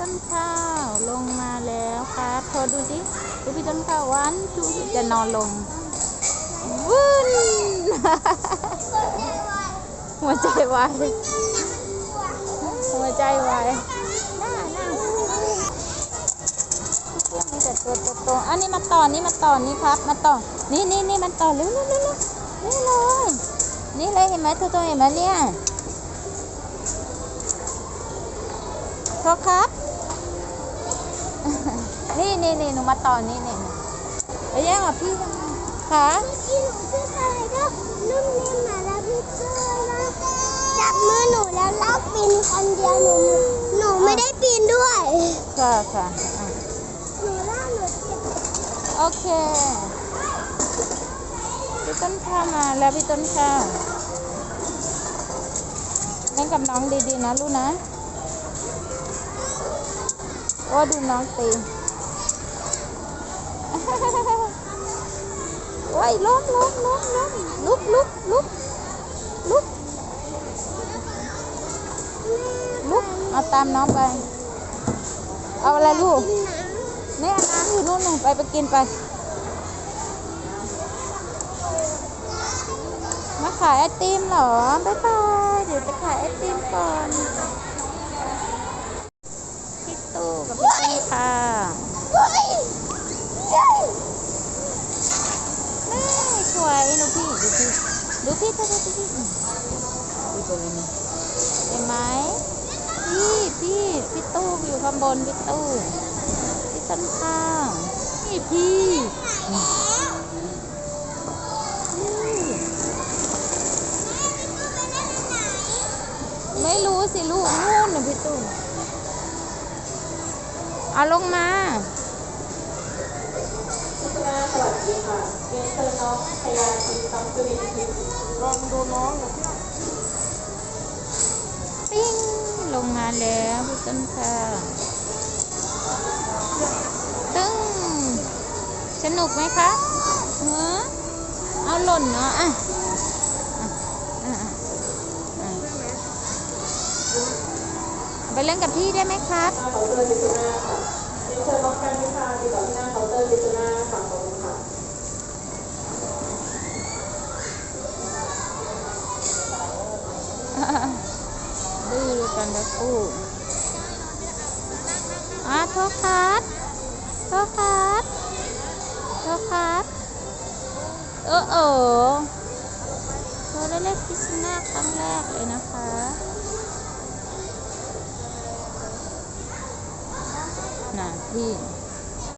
ต้นข้าวลงมาแล้วครับเธอดูสิดูพี่ต้นข้าววันดูจะนอนลงวุ้นหัวใจวายหัวใจวายหน้าหน้ามีแต่ตัวโตๆอันนี้มาต่อนี่มาต่อนี่ครับ มาต่อ นี่นี่นี่มันต่อเร็วเร็วเร็วเร็วนี่เลย นี่เลยเห็นไหมตัวโตเห็นไหมเนี่ยโทษครับ นี่นี่นี่หนูมาต่อนี่นี่นี่ไปแย่งกับพี่ทำไมคะเมื่อกี้หนูชื่ออะไรก็นุ่มนิ่มมาแล้วพี่เจ้ยนะจับมือหนูแล้วลากปีนคนเดียวหนูหนูไม่ได้ปีนด้วย ค่ะค่ะอะหนูล่ากหนูเจ็บโอเคพี่ต้นข้าวมาแล้วพี่ต้นข้าวเล่นกับน้องดีๆนะลูกนะโอ้ดูน้องตี โอ้ยล้มล้มล้มล้มลุกลุกลุกลุกลุกเอาตามน้องไป เอาอะไรลูกเนี่ยน้ำอยู่นู่นหนูไปไปกินไป มาขายไอติมเหรอบ๊ายบายเดี๋ยวไปขายไอติมก่อนพี่ตู้กับพี่ตู้ค่ะ แม่สวยดูพี่ดูพี่ดูพี่ดูพี่ดูพี่ดูตัวนี้เห็นไหมพี่พี่พี่ตู้อยู่ข้างบนพี่ตู้พี่ต้นข้าวนี่พี่นี่ไม่รู้สิลูกนู่นน่ะพี่ตู้เอาลงมา เรีนเชิญน้องชายาจิตสัมสุรินทร์ลองดูน้องกับปิ้งลงมาแล้วพี่ต้นค่ะตึ้งสนุกไหมคะเออเอาหล่นเนาะอะไปเล่นกับพี่ได้ไหมครับเตอรียนเชิญน้องกันวิชาติดต่อที่หน้าเคาน์เตอร์วิจุนาค่ะขอบคุณค่ะ ดื้อ กันนะคู่อะโทษครับโทษครับโทษครับเออเออเธอได้เล่นพิซซ่าครั้งแรกเลยนะคะน่ะพี่